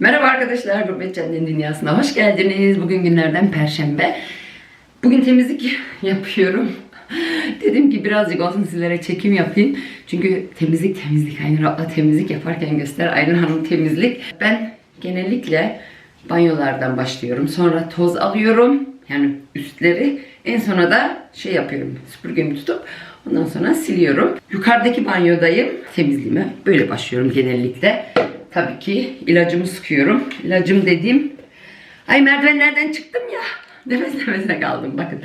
Merhaba arkadaşlar, Gurbet Cennetin Dünyası'na hoş geldiniz. Bugün günlerden Perşembe. Bugün temizlik yapıyorum. Dedim ki birazcık olsun sizlere çekim yapayım. Çünkü temizlik temizlik, Aynur abla temizlik yaparken göster. Aynur Hanım temizlik. Ben genellikle banyolardan başlıyorum. Sonra toz alıyorum. Yani üstleri. En sonra da şey yapıyorum. Süpürgemi tutup ondan sonra siliyorum. Yukarıdaki banyodayım. Temizliğime böyle başlıyorum genellikle. Tabii ki ilacımı sıkıyorum. İlacım dediğim ay merdivenlerden çıktım ya. Nefes nefese kaldım bakın.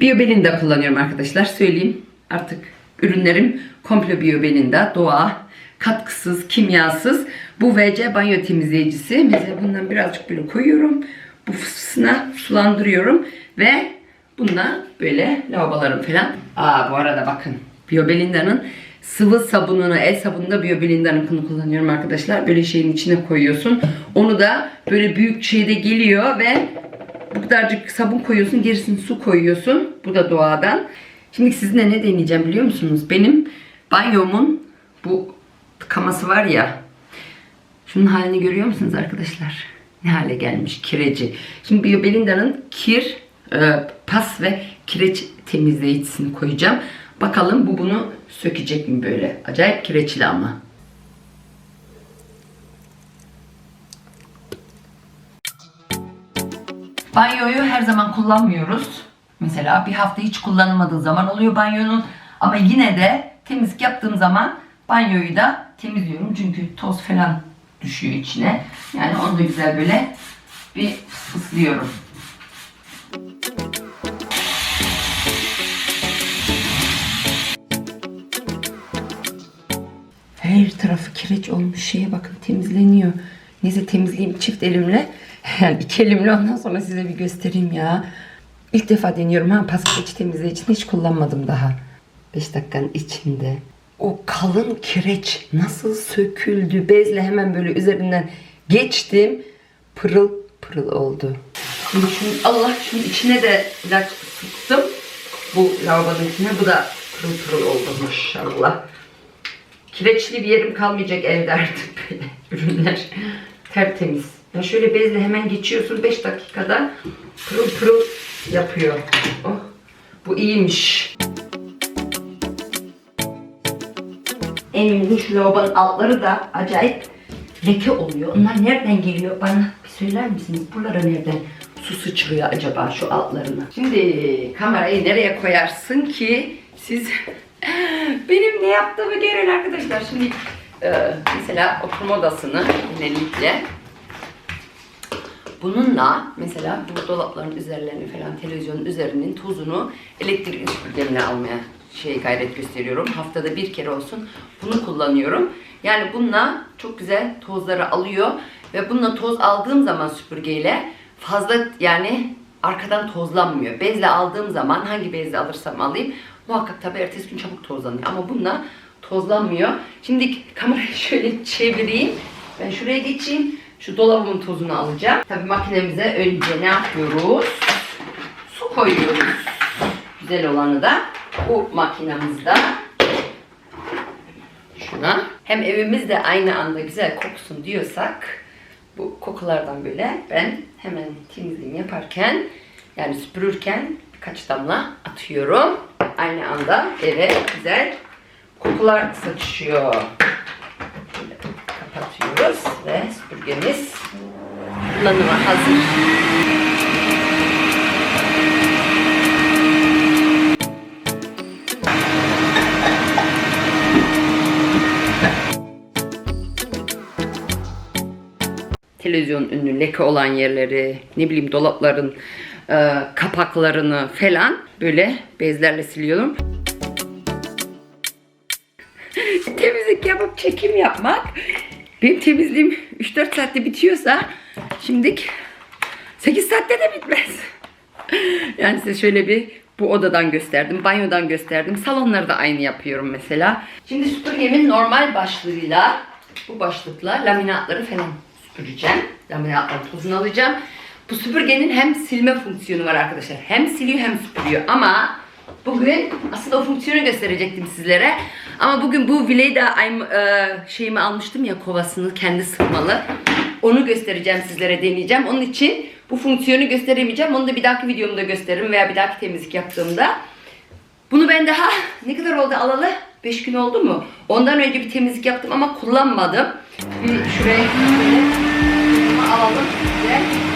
Biobelinda kullanıyorum arkadaşlar. Söyleyeyim artık ürünlerim komple Biobelinda. Doğa, katkısız, kimyasız. Bu VC banyo temizleyicisi. Mesela bundan birazcık böyle koyuyorum. Bu fısfısına sulandırıyorum. Ve bununla böyle lavabolarım falan. Aa bu arada bakın. Biobelinda'nın sıvı sabununu, el sabununda Biobelinda'nın kullanıyorum arkadaşlar. Böyle şeyin içine koyuyorsun. Onu da böyle büyük şeyde geliyor ve bu kadarcık sabun koyuyorsun, gerisini su koyuyorsun. Bu da doğadan. Şimdi sizinle ne deneyeceğim biliyor musunuz? Benim banyomun bu tıkaması var ya. Şunun halini görüyor musunuz arkadaşlar? Ne hale gelmiş kireci. Şimdi Biobelinda'nın kir, e, pas ve kireç temizleyicisini koyacağım. Bakalım bu bunu sökecek mi böyle? Acayip kireçli ama. Banyoyu her zaman kullanmıyoruz. Mesela bir hafta hiç kullanılmadığı zaman oluyor banyonun. Ama yine de temizlik yaptığım zaman banyoyu da temizliyorum. Çünkü toz falan düşüyor içine. Yani onu da güzel böyle bir fıslıyorum. Her tarafı kireç olmuş şeye bakın temizleniyor. Neyse temizleyeyim çift elimle. Yani iki elimle ondan sonra size bir göstereyim ya. İlk defa deniyorum ha paspaç temizleyicini hiç kullanmadım daha. 5 dakikanın içinde. O kalın kireç nasıl söküldü. Bezle hemen böyle üzerinden geçtim. Pırıl pırıl oldu. Şimdi şunu, Allah şunun içine de ilaç sıktım. Bu lavabonun içine. Bu da pırıl pırıl oldu maşallah. Kireçli bir yerim kalmayacak evde artık böyle ürünler. Tertemiz. Ya şöyle bezle hemen geçiyorsun 5 dakikada pırıl pırıl yapıyor. Oh, bu iyiymiş. En ünlü şu lavabonun altları da acayip leke oluyor. Onlar nereden geliyor? Bana bir söyler misiniz? Buralara nereden su sıçrıyor acaba şu altlarına? Şimdi kamerayı nereye koyarsın ki siz benim ne yaptığımı görün arkadaşlar. Şimdi e, mesela oturma odasını genellikle bununla mesela bu dolapların üzerlerini falan televizyonun üzerinin tozunu elektrik süpürgemle almaya şey gayret gösteriyorum. Haftada bir kere olsun bunu kullanıyorum. Yani bununla çok güzel tozları alıyor ve bununla toz aldığım zaman süpürgeyle fazla yani arkadan tozlanmıyor. Bezle aldığım zaman hangi bezle alırsam alayım muhakkak tabii ertesi gün çabuk tozlanıyor ama bununla tozlanmıyor. Şimdi kamerayı şöyle çevireyim. Ben şuraya geçeyim. Şu dolabımın tozunu alacağım. Tabii makinemize önce ne yapıyoruz? Su koyuyoruz. Güzel olanı da bu makinamızda şuna. Hem evimizde aynı anda güzel koksun diyorsak bu kokulardan böyle ben hemen temizliğimi yaparken yani süpürürken birkaç damla atıyorum. Aynı anda eve güzel kokular saçıyor. Böyle kapatıyoruz ve süpürgemiz kullanıma hazır. televizyon ünlü leke olan yerleri, ne bileyim dolapların e, kapaklarını falan böyle bezlerle siliyorum. Temizlik yapıp çekim yapmak benim temizliğim 3-4 saatte bitiyorsa şimdilik 8 saatte de bitmez. Yani size şöyle bir bu odadan gösterdim, banyodan gösterdim. Salonları da aynı yapıyorum mesela. Şimdi süpürgemin normal başlığıyla bu başlıkla laminatları falan süpüreceğim. Laminatların tozunu alacağım. Bu süpürgenin hem silme fonksiyonu var arkadaşlar. Hem siliyor hem süpürüyor ama bugün aslında o fonksiyonu gösterecektim sizlere. Ama bugün bu Vileda e, şeyimi almıştım ya kovasını kendi sıkmalı. Onu göstereceğim sizlere deneyeceğim. Onun için bu fonksiyonu gösteremeyeceğim. Onu da bir dahaki videomda gösteririm veya bir dahaki temizlik yaptığımda. Bunu ben daha ne kadar oldu alalı? 5 gün oldu mu? Ondan önce bir temizlik yaptım ama kullanmadım. Bir şuraya alalım. Güzel.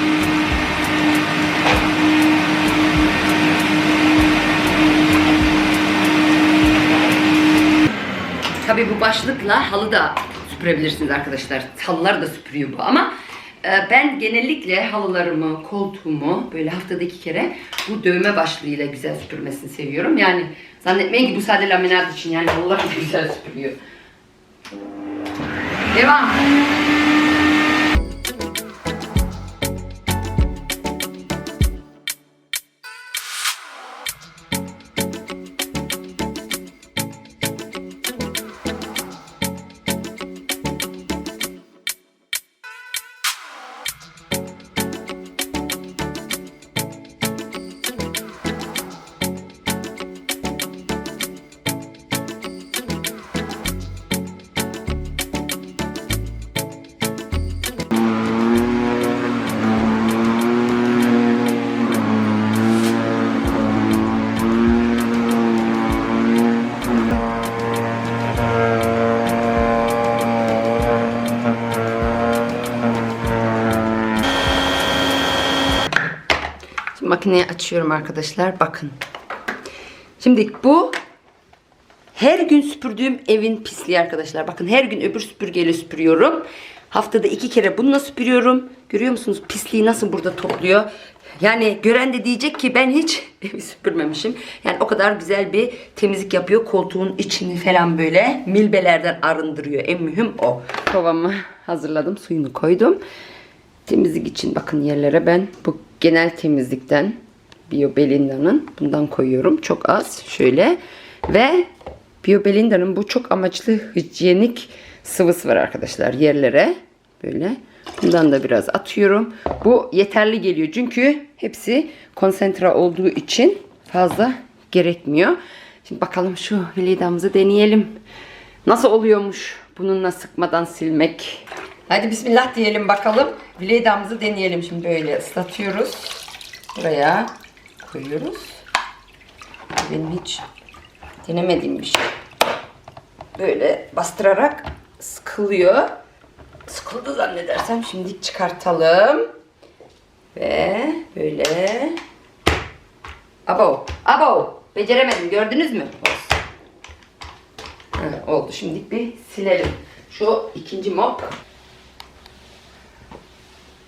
Tabii bu başlıkla halı da süpürebilirsiniz arkadaşlar. Halılar da süpürüyor bu ama e, ben genellikle halılarımı, koltuğumu böyle haftada iki kere bu dövme başlığıyla güzel süpürmesini seviyorum. Yani zannetmeyin ki bu sadece laminat için yani halılar da güzel süpürüyor. Devam. Makineyi açıyorum arkadaşlar. Bakın. Şimdi bu her gün süpürdüğüm evin pisliği arkadaşlar. Bakın her gün öbür süpürgeyle süpürüyorum. Haftada iki kere bununla süpürüyorum. Görüyor musunuz pisliği nasıl burada topluyor? Yani gören de diyecek ki ben hiç evi süpürmemişim. Yani o kadar güzel bir temizlik yapıyor. Koltuğun içini falan böyle milbelerden arındırıyor. En mühim o. Kovamı hazırladım. Suyunu koydum. Temizlik için bakın yerlere ben bu genel temizlikten Bio Belinda'nın bundan koyuyorum. Çok az şöyle ve Bio Belinda'nın bu çok amaçlı hijyenik sıvısı var arkadaşlar yerlere. Böyle. Bundan da biraz atıyorum. Bu yeterli geliyor çünkü hepsi konsantre olduğu için fazla gerekmiyor. Şimdi bakalım şu vilidamızı deneyelim. Nasıl oluyormuş bununla sıkmadan silmek. Hadi bismillah diyelim bakalım. Vilidamızı deneyelim şimdi böyle ıslatıyoruz. Buraya koyuyoruz. Benim hiç denemediğim bir şey. Böyle bastırarak sıkılıyor. Sıkıldı zannedersem şimdi çıkartalım. Ve böyle. Abo, abo. Beceremedim gördünüz mü? Olsun. Ha, oldu. Şimdi bir silelim. Şu ikinci mop.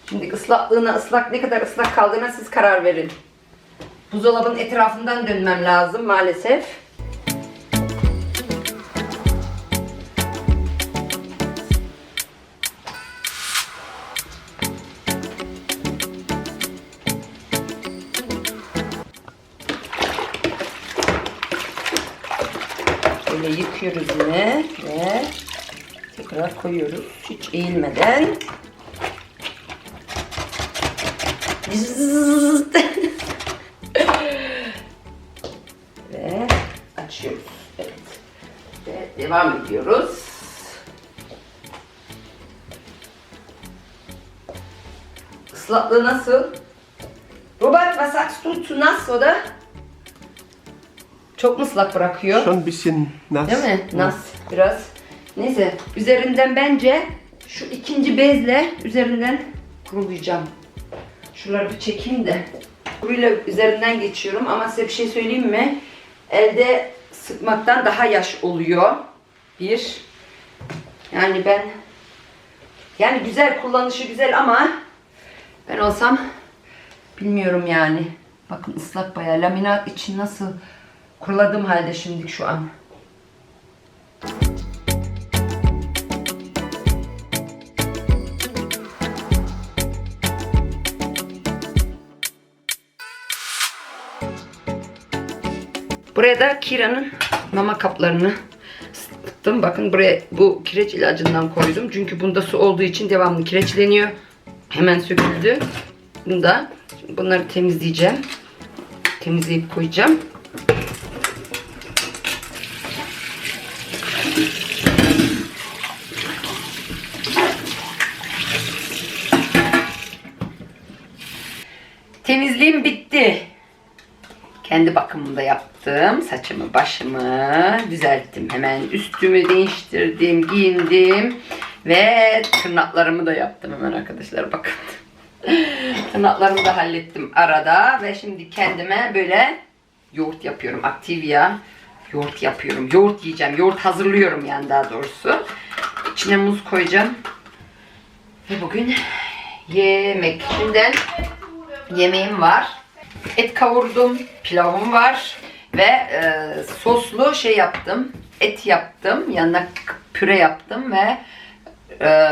Şimdi ıslaklığına ıslak ne kadar ıslak kaldığına siz karar verin. Buzdolabının etrafından dönmem lazım maalesef. Böyle yıkıyoruz yine ve tekrar koyuyoruz hiç eğilmeden. Islaklığı nasıl? Robert, was sagst du zu nass, oder? Çok mu ıslak bırakıyor? Schon ein bisschen nass. Değil mi? Nas biraz. Neyse üzerinden bence şu ikinci bezle üzerinden kurulayacağım. Şuraları bir çekeyim de. Kuruyla üzerinden geçiyorum ama size bir şey söyleyeyim mi? Elde sıkmaktan daha yaş oluyor. Bir. Yani ben yani güzel kullanışı güzel ama ben olsam bilmiyorum yani. Bakın ıslak bayağı. Laminat için nasıl kuruladığım halde şimdi şu an. Buraya da Kira'nın mama kaplarını sıktım. Bakın buraya bu kireç ilacından koydum. Çünkü bunda su olduğu için devamlı kireçleniyor. Hemen söküldü. Bunu da bunları temizleyeceğim. Temizleyip koyacağım. Temizliğim bitti. Kendi bakımımda yaptım. Saçımı, başımı düzelttim. Hemen üstümü değiştirdim, giyindim. Ve tırnaklarımı da yaptım hemen arkadaşlar bakın. Tırnaklarımı da hallettim arada. Ve şimdi kendime böyle yoğurt yapıyorum. Activia yoğurt yapıyorum. Yoğurt yiyeceğim. Yoğurt hazırlıyorum yani daha doğrusu. İçine muz koyacağım. Ve bugün yemek. Şimdiden yemeğim var. Et kavurdum, pilavım var ve e, soslu şey yaptım. Et yaptım, yanına püre yaptım ve e,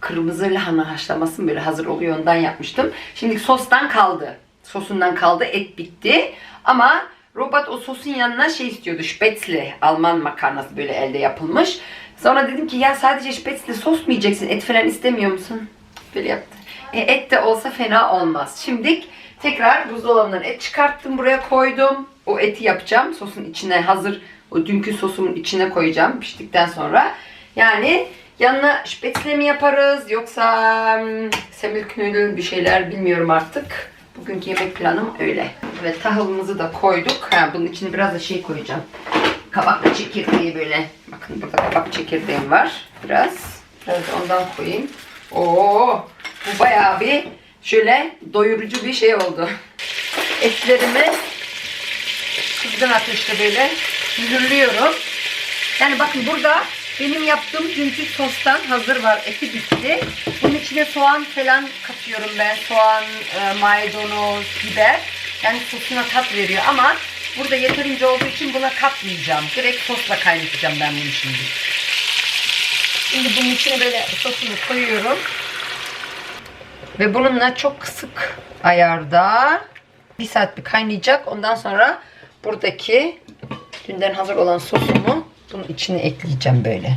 kırmızı lahana haşlaması böyle hazır oluyor ondan yapmıştım. Şimdi sostan kaldı. Sosundan kaldı. Et bitti. Ama robot o sosun yanına şey istiyordu. Spätzle, Alman makarnası böyle elde yapılmış. Sonra dedim ki ya sadece spätzle sos mu yiyeceksin? Et falan istemiyor musun? Böyle yaptı. E, et de olsa fena olmaz. Şimdi tekrar buzdolabından et çıkarttım buraya koydum. O eti yapacağım. Sosun içine hazır o dünkü sosumun içine koyacağım piştikten sonra. Yani yanına spätzle mi yaparız yoksa hmm, semmelknödel bir şeyler bilmiyorum artık. Bugünkü yemek planım öyle. Evet tahılımızı da koyduk. Ha, bunun içine biraz da şey koyacağım. Kabak çekirdeği böyle. Bakın burada kabak çekirdeğim var. Biraz. Biraz da ondan koyayım. Oo, bu bayağı bir şöyle doyurucu bir şey oldu. Etlerimi kızgın ateşte böyle mühürlüyorum. Yani bakın burada benim yaptığım dünkü sostan hazır var. Eti bitti. Bunun içine soğan falan katıyorum ben. Soğan, e, maydanoz, biber. Yani sosuna tat veriyor ama burada yeterince olduğu için buna katmayacağım. Direkt sosla kaynatacağım ben bunu şimdi. Şimdi bunun içine böyle sosunu koyuyorum. Ve bununla çok kısık ayarda bir saat bir kaynayacak. Ondan sonra buradaki dünden hazır olan sosumu bunun içine ekleyeceğim böyle.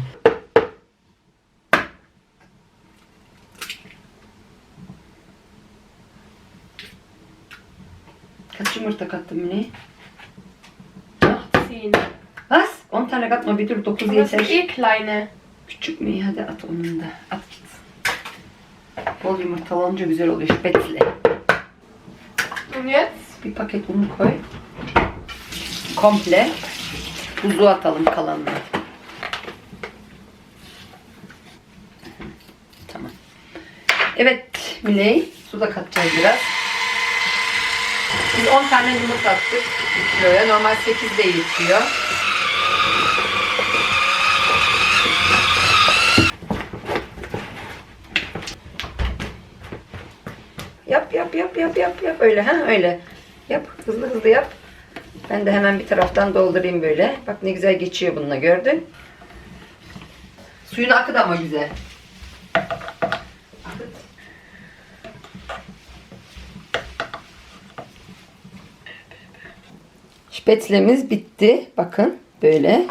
Kaç yumurta kattım ne? Bas. 10 tane katma bir dur 9 Aber das sind yeter. eh kleine. Küçük mü? Hadi at onu da. At gitsin. Bol yumurtalı olunca güzel oluyor. Spätzle. Und jetzt? Bir paket un koy. Komple. Buzu atalım kalanını. Tamam. Evet Miley. Su da katacağız biraz. Biz 10 tane yumurta attık kiloya. Normal 8 de yetiyor. Yap yap yap yap yap yap öyle ha öyle. Yap hızlı hızlı yap. Ben de hemen bir taraftan doldurayım böyle. Bak ne güzel geçiyor bununla gördün. Suyun akı da ama güzel. Akıt. Spätzlemiz bitti. Bakın böyle.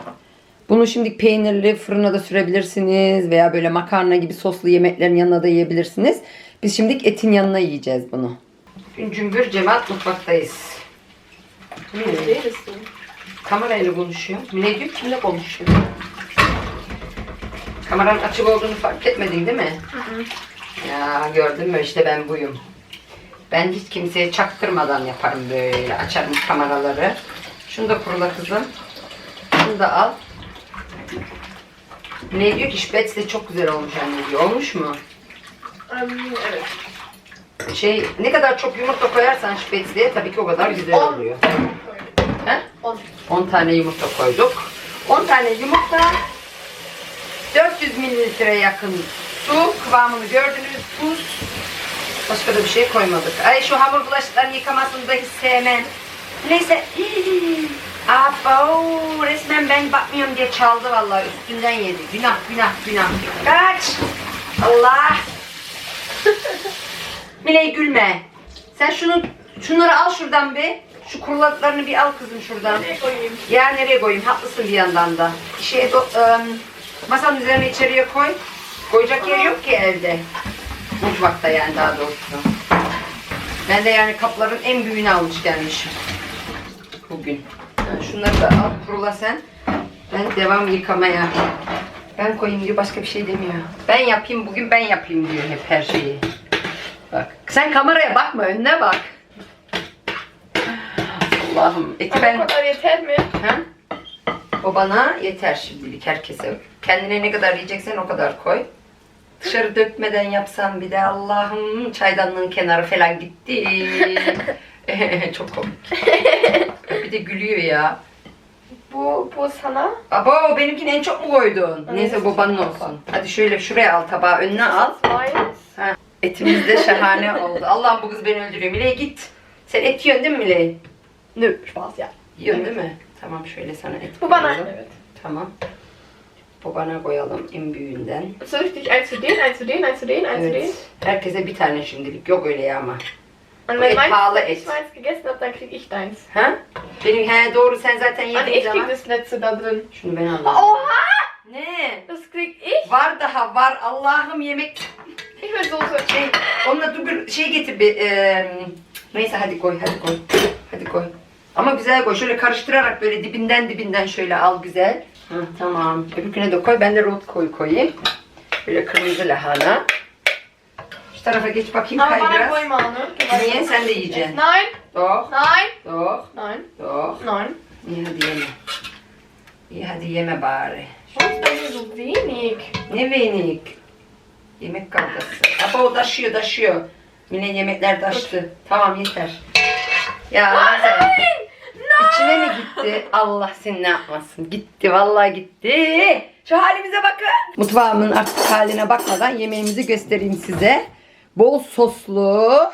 Bunu şimdi peynirli fırına da sürebilirsiniz veya böyle makarna gibi soslu yemeklerin yanına da yiyebilirsiniz. Biz şimdi etin yanına yiyeceğiz bunu. Gün cümbür cemaat mutfaktayız. Redest du? Kamerayla konuşuyor. Mine diyor kimle konuşuyor? Kameranın açık olduğunu fark etmedin değil mi? Ya gördün mü işte ben buyum. Ben hiç kimseye çaktırmadan yaparım böyle. Açarım kameraları. Şunu da kurula kızım. Şunu da al. Ne diyor ki Spätzle çok güzel olmuş anne diyor. Olmuş mu? Ähm, evet. Şey ne kadar çok yumurta koyarsan Spätzle'ye tabii ki o kadar güzel On. oluyor. He? Und 10 tane yumurta koyduk. 10 tane yumurta 400 mililitre yakın su kıvamını gördünüz tuz başka da bir şey koymadık. Ay şu hamur bulaşıklarını yıkamasını da hiç sevmem. Neyse. Abo resmen ben bakmıyorum diye çaldı vallahi üstünden yedi. Günah günah günah. Kaç. Allah. Miley gülme. Sen şunu şunları al şuradan bir. Şu kuruladıklarını bir al kızım şuradan. nereye koyayım? Ya nereye koyayım? Haklısın bir yandan da. Şey, do, ım, masanın üzerine içeriye koy. Koyacak yer yok ki evde. Mutfakta yani daha doğrusu. Ben de yani kapların en büyüğünü almış gelmişim. Bugün. Şunları da al kurula sen. Ben devam yıkamaya. Ben koyayım diyor başka bir şey demiyor. Ben yapayım bugün ben yapayım diyor hep her şeyi. Bak. Sen kameraya bakma önüne bak. Allah'ım. Eti ben... guck mal, yeter mi? Ha? O bana yeter şimdilik herkese. Kendine ne kadar yiyeceksen o kadar koy. Dışarı dökmeden yapsan bir de Allah'ım çaydanlığın kenarı falan gitti. Çok komik. Bir de gülüyor ya. Bu, bu sana. Abo benimkini en çok mu koydun? Neyse babanın olsun. Hadi şöyle şuraya al tabağı önüne al. Ha, etimiz de şahane oldu. Allah'ım bu kız beni öldürüyor. Miley git. Sen et yiyorsun değil mi Miley? Nö, Spaß ya. Yiyorsun değil mi? Tamam şöyle sana et Bu bana. koyalım. Evet. Tamam. Bu bana koyalım en büyüğünden. So richtig, eins für den, eins für den, eins für den, eins für den. Evet. Herkese bir tane şimdilik. Yok öyle ya ama. Und wenn et meins, pahalı ich et. meins gegessen habe, dann krieg ich deins. Ha? Benim he doğru sen zaten Und yediğin ich krieg zaman. das letzte da drin. Şunu ben alayım. Oha! Ne? Das krieg ich. Var daha var. Allah'ım yemek. Ich will Soße. Şey, onunla dur bir şey getir bir. e, neyse hadi koy hadi koy. Hadi koy. Ama güzel koy. Şöyle karıştırarak böyle dibinden dibinden şöyle al güzel. Ha, tamam. Öbürküne de koy. Ben de rot koy koyayım. Böyle kırmızı lahana. Şu tarafa geç bakayım Aber kay bana biraz. koyma onu. Niye? Sen de yiyeceksin. Nein, Doch, nein, doch, nein, doch. nein. İyi hadi yeme. İyi hadi yeme bari. Bei mir so wenig? Ne venik? Yemek kavgası. Ama o taşıyor taşıyor. Yine yemekler taştı. Tamam yeter. Ya Nazan, içine mi gitti? Allah seni ne yapmasın. Gitti vallahi gitti. Şu halimize bakın. Mutfağımın artık haline bakmadan yemeğimizi göstereyim size. Bol soslu,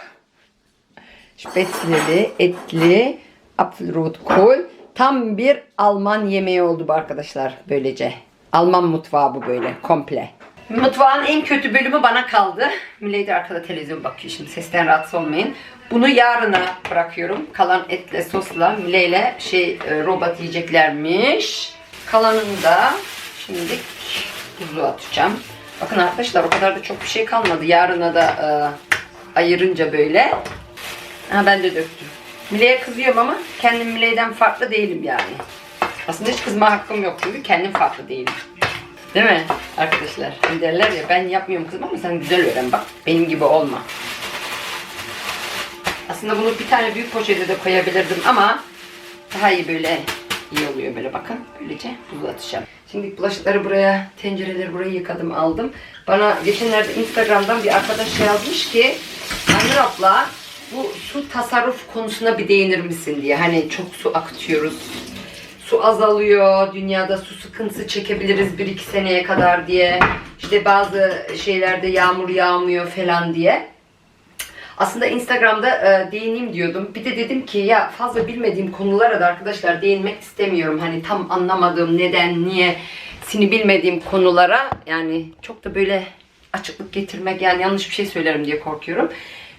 spätzleli, etli, Apfelrotkohl. Tam bir Alman yemeği oldu bu arkadaşlar böylece. Alman mutfağı bu böyle komple. Mutfağın en kötü bölümü bana kaldı. Milady arkada televizyon bakıyor şimdi sesten rahatsız olmayın. Bunu yarına bırakıyorum. Kalan etle sosla Mile ile şey e, robot yiyeceklermiş. Kalanını da şimdi buzluğa atacağım. Bakın arkadaşlar o kadar da çok bir şey kalmadı. Yarına da e, ayırınca böyle. Ha ben de döktüm. Mile'ye kızıyorum ama kendim Mile'den farklı değilim yani. Aslında hiç kızma hakkım yok çünkü kendim farklı değilim. Değil mi arkadaşlar? Hani derler ya ben yapmıyorum kızım ama sen güzel öğren bak. Benim gibi olma. Aslında bunu bir tane büyük poşete de koyabilirdim ama daha iyi böyle iyi oluyor böyle bakın. Böylece buzu atacağım. Şimdi bulaşıkları buraya, tencereleri buraya yıkadım aldım. Bana geçenlerde Instagram'dan bir arkadaş yazmış ki Anır abla bu su tasarruf konusuna bir değinir misin diye. Hani çok su akıtıyoruz. Su azalıyor, dünyada su sıkıntısı çekebiliriz 1-2 seneye kadar diye. İşte bazı şeylerde yağmur yağmıyor falan diye. Aslında Instagram'da e, değineyim diyordum. Bir de dedim ki ya fazla bilmediğim konulara da arkadaşlar değinmek istemiyorum. Hani tam anlamadığım neden, niye sini bilmediğim konulara yani çok da böyle açıklık getirmek yani yanlış bir şey söylerim diye korkuyorum.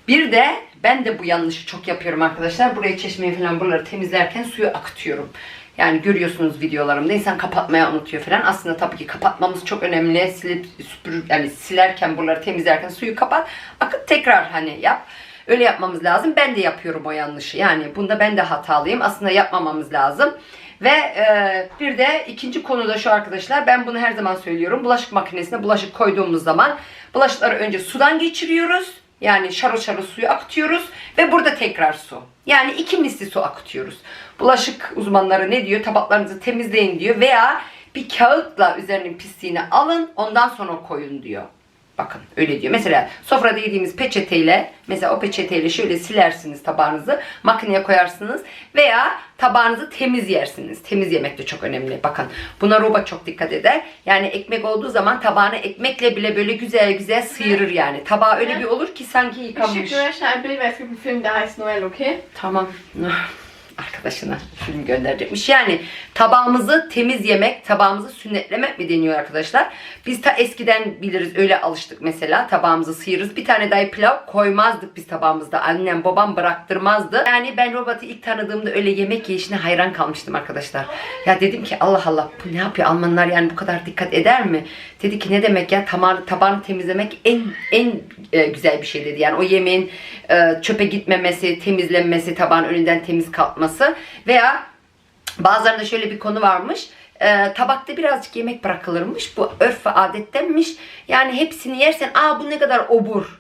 Bir de ben de bu yanlışı çok yapıyorum arkadaşlar. Burayı çeşmeyi falan buraları temizlerken suyu akıtıyorum. Yani görüyorsunuz videolarımda insan kapatmaya unutuyor falan. Aslında tabii ki kapatmamız çok önemli. Silip süpür yani silerken buraları temizlerken suyu kapat. Akıt tekrar hani yap. Öyle yapmamız lazım. Ben de yapıyorum o yanlışı. Yani bunda ben de hatalıyım. Aslında yapmamamız lazım. Ve e, bir de ikinci konu da şu arkadaşlar. Ben bunu her zaman söylüyorum. Bulaşık makinesine bulaşık koyduğumuz zaman bulaşıkları önce sudan geçiriyoruz. Yani şarıl şarıl suyu akıtıyoruz ve burada tekrar su. Yani iki misli su akıtıyoruz. Bulaşık uzmanları ne diyor? Tabaklarınızı temizleyin diyor veya bir kağıtla üzerinin pisliğini alın ondan sonra koyun diyor. Bakın öyle diyor. Mesela sofrada yediğimiz peçeteyle mesela o peçeteyle şöyle silersiniz tabağınızı makineye koyarsınız veya tabağınızı temiz yersiniz. Temiz yemek de çok önemli. Bakın buna Roba çok dikkat eder. Yani ekmek olduğu zaman tabağını ekmekle bile böyle güzel güzel sıyırır yani. Tabağı öyle bir olur ki sanki Ich yıkanmış. schicke dir schnell ein Bild, weil es gibt einen Film, der heißt Noel, okay? Tamam. Arkadaşına film gönderecekmiş. Yani tabağımızı temiz yemek, tabağımızı sünnetlemek mi deniyor arkadaşlar? Biz ta eskiden biliriz öyle alıştık mesela. Tabağımızı sıyırırız. Bir tane dahi pilav koymazdık biz tabağımızda. Annem babam bıraktırmazdı. Yani ben Robot'u ilk tanıdığımda öyle yemek yiyişine hayran kalmıştım arkadaşlar. Ya dedim ki Allah Allah bu ne yapıyor Almanlar yani bu kadar dikkat eder mi? Dedi ki ne demek ya tabağını, tabağını temizlemek en en e, güzel bir şey dedi. Yani o yemeğin e, çöpe gitmemesi, temizlenmesi, tabağın önünden temiz kalkması veya bazılarında şöyle bir konu varmış. E, tabakta birazcık yemek bırakılırmış. Bu örf ve adettenmiş. Yani hepsini yersen aa bu ne kadar obur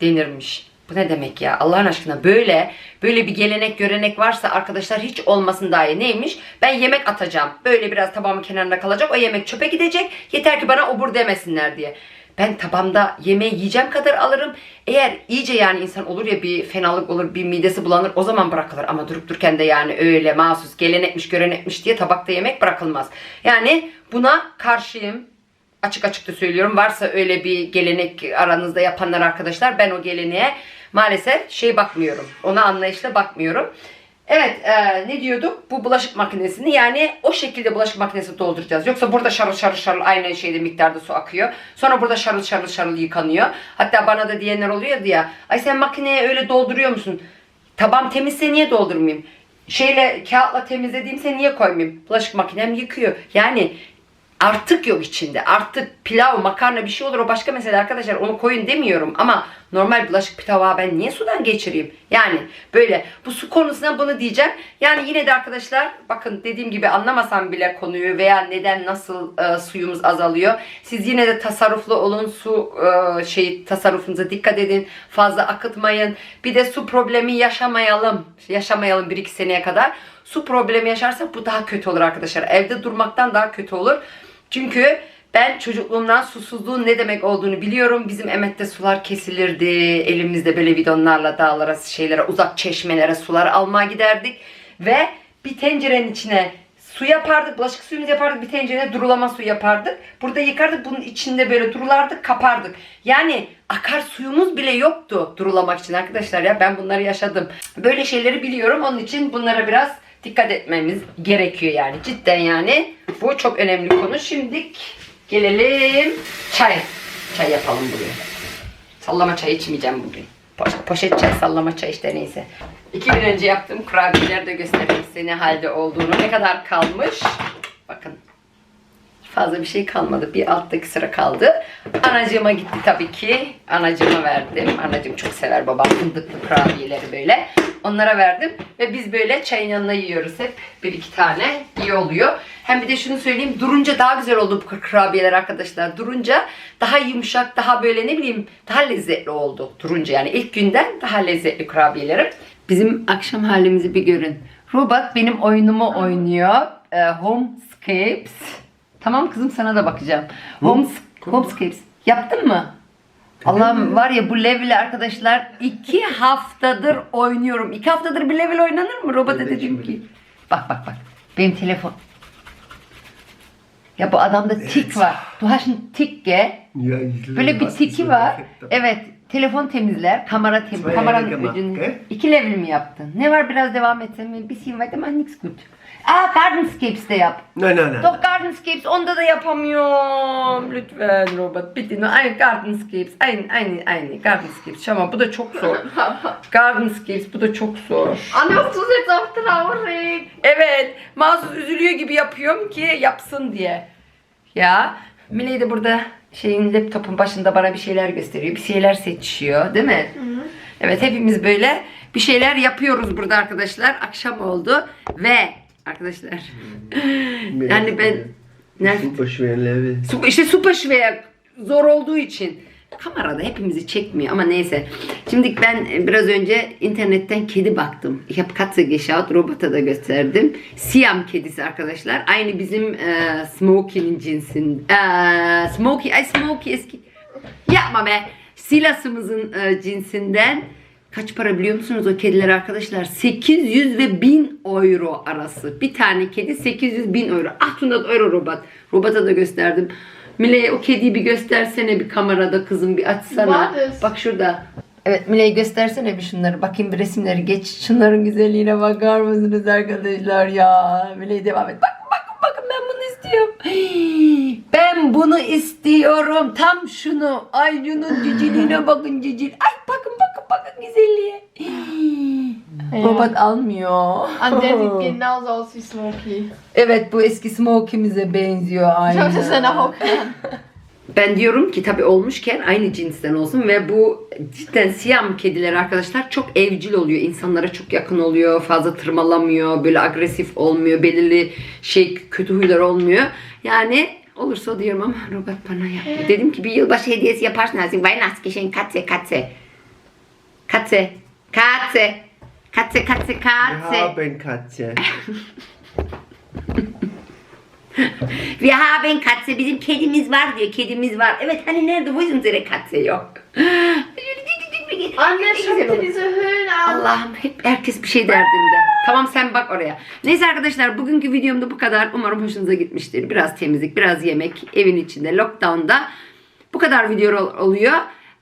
denirmiş. Bu ne demek ya? Allah'ın aşkına böyle böyle bir gelenek görenek varsa arkadaşlar hiç olmasın daha iyi. Neymiş? Ben yemek atacağım. Böyle biraz tabağımın kenarında kalacak. O yemek çöpe gidecek. Yeter ki bana obur demesinler diye. Ben tabamda yemeği yiyeceğim kadar alırım. Eğer iyice yani insan olur ya bir fenalık olur, bir midesi bulanır o zaman bırakılır. Ama durup dururken de yani öyle mahsus gelenekmiş görenekmiş diye tabakta yemek bırakılmaz. Yani buna karşıyım açık açık da söylüyorum. Varsa öyle bir gelenek aranızda yapanlar arkadaşlar ben o geleneğe maalesef şey bakmıyorum. Ona anlayışla bakmıyorum. Evet e, ne diyorduk? Bu bulaşık makinesini yani o şekilde bulaşık makinesi dolduracağız. Yoksa burada şarıl şarıl şarıl aynı şeyde miktarda su akıyor. Sonra burada şarıl şarıl şarıl yıkanıyor. Hatta bana da diyenler oluyor ya. Ay sen makineye öyle dolduruyor musun? Tabağım temizse niye doldurmayayım? Şeyle kağıtla temizlediğimse niye koymayayım? Bulaşık makinem yıkıyor. Yani artık yok içinde. Artık pilav, makarna bir şey olur o başka mesele arkadaşlar. Onu koyun demiyorum ama normal bulaşık pilava ben niye sudan geçireyim? Yani böyle bu su konusuna bunu diyeceğim. Yani yine de arkadaşlar bakın dediğim gibi anlamasam bile konuyu veya neden nasıl e, suyumuz azalıyor. Siz yine de tasarruflu olun. Su e, şey tasarrufunuza dikkat edin. Fazla akıtmayın. Bir de su problemi yaşamayalım. Yaşamayalım 1-2 seneye kadar. Su problemi yaşarsak bu daha kötü olur arkadaşlar. Evde durmaktan daha kötü olur. Çünkü ben çocukluğumdan susuzluğun ne demek olduğunu biliyorum. Bizim emette sular kesilirdi. Elimizde böyle bidonlarla dağlara, şeylere, uzak çeşmelere sular almaya giderdik. Ve bir tencerenin içine su yapardık, bulaşık suyumuzu yapardık, bir tencerede durulama su yapardık. Burada yıkardık, bunun içinde böyle durulardık, kapardık. Yani akar suyumuz bile yoktu durulamak için arkadaşlar ya. Ben bunları yaşadım. Böyle şeyleri biliyorum. Onun için bunlara biraz dikkat etmemiz gerekiyor yani. Cidden yani bu çok önemli konu. Şimdi gelelim çay. Çay yapalım bugün. Sallama çay içmeyeceğim bugün. Po- poşet çay, sallama çay işte neyse. İki gün önce yaptığım kurabiyeleri de göstereyim size ne halde olduğunu. Ne kadar kalmış. Bakın. Fazla bir şey kalmadı. Bir alttaki sıra kaldı. Anacığıma gitti tabii ki. Anacığıma verdim. Anacığım çok sever babam fındıklı kurabiyeleri böyle. Onlara verdim. Ve biz böyle çayın yanına yiyoruz hep. Bir iki tane. iyi oluyor. Hem bir de şunu söyleyeyim. Durunca daha güzel oldu bu kurabiyeler arkadaşlar. Durunca daha yumuşak, daha böyle ne bileyim daha lezzetli oldu. Durunca yani ilk günden daha lezzetli kurabiyelerim. Bizim akşam halimizi bir görün. Robot benim oyunumu oynuyor. Ee, Homescapes. Tamam kızım sana da bakacağım. Homes, Homescapes. Yaptın mı? Allah'ım var ya bu level arkadaşlar iki haftadır oynuyorum. İki haftadır bir level oynanır mı? Robota Evet, dedim ki. Bak bak bak. Benim telefon. Ya bu adamda tik var. Du hast einen Tick gell? Ja, ich Böyle bir tiki var. Evet. Telefon temizler. Kamera temiz. Zwei Kameranın gell? İki level mi yaptın? Ne var biraz devam etsem? Ein bisschen weiter mal nichts gut. Aa Gardenscapes de yap. Nein, nein, nein. Doch Gardenscapes onda da yapamıyorum. Lütfen Robert bitte nur ein Gardenscapes. Ein, ein, ein Gardenscapes. Schau mal bu da çok zor. Gardenscapes bu da çok zor. Du jetzt auch traurig? Evet. Mahsus üzülüyor gibi yapıyorum ki yapsın diye. Ya. Miley de burada şeyin laptopun başında bana bir şeyler gösteriyor. Bir şeyler seçiyor. Değil mi? Evet hepimiz böyle bir şeyler yapıyoruz burada arkadaşlar. Akşam oldu ve arkadaşlar yani ben? Super. Su- İşte super schwer zor olduğu için kamerada hepimizi çekmiyor ama neyse. Şimdi ben biraz önce internetten kedi baktım. Ich habe Katze geschaut, robota da gösterdim. Siam kedisi arkadaşlar. Aynı bizim e, Smokey'nin cinsin. E, Smokey, ay Smokey eski. Yapma be. Silas'ımızın e, cinsinden Kaç para biliyor musunuz o kediler arkadaşlar? 800 ve 1000 euro arası. Bir tane kedi 800 bin euro. 800 euro robot. Robota da gösterdim. Miley o kediyi bir göstersene bir kamerada kızım bir açsana. Varız. Bak şurada. Evet Miley göstersene bir şunları. Bakayım bir resimleri geç. Şunların güzelliğine bakar mısınız arkadaşlar ya? Miley devam et. Ben bunu istiyorum. Ben bunu istiyorum. Tam şunu. Ay şunun ciciliğine bakın cicil. Ay bakın bakın bakın güzelliğe. Robot almıyor. Anne, der sieht genauso aus wie Smokey. Evet bu eski Smokey'mize benziyor Schau dir seine aynı. Ben diyorum ki tabii olmuşken aynı cinsten olsun ve bu cidden siyam kediler arkadaşlar çok evcil oluyor. İnsanlara çok yakın oluyor. Fazla tırmalamıyor. Böyle agresif olmuyor. Belirli şey kötü huylar olmuyor. Yani olursa diyorum ama robot bana yaptı. Dedim ki bir yılbaşı hediyesi yaparsın. Also Weihnachtsgeschenk Katze Katze. Katze. Katze. Katze, Katze, Wir Katze. haben Katze. Wir haben Katze. Bizim kedimiz var diyor. Kedimiz var. Evet hani nerede? Bu unsere Katze yok. Anne, an. Allah'ım hep herkes bir şey derdinde. Tamam sen bak oraya. Neyse arkadaşlar bugünkü videomda bu kadar. Umarım hoşunuza gitmiştir. Biraz temizlik, biraz yemek evin içinde, lockdown'da. Bu kadar video ol- oluyor.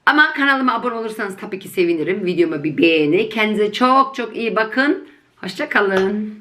Ama kanalıma abone olursanız tabii ki sevinirim. Videoma bir beğeni. Kendinize çok çok iyi bakın. Hoşça kalın.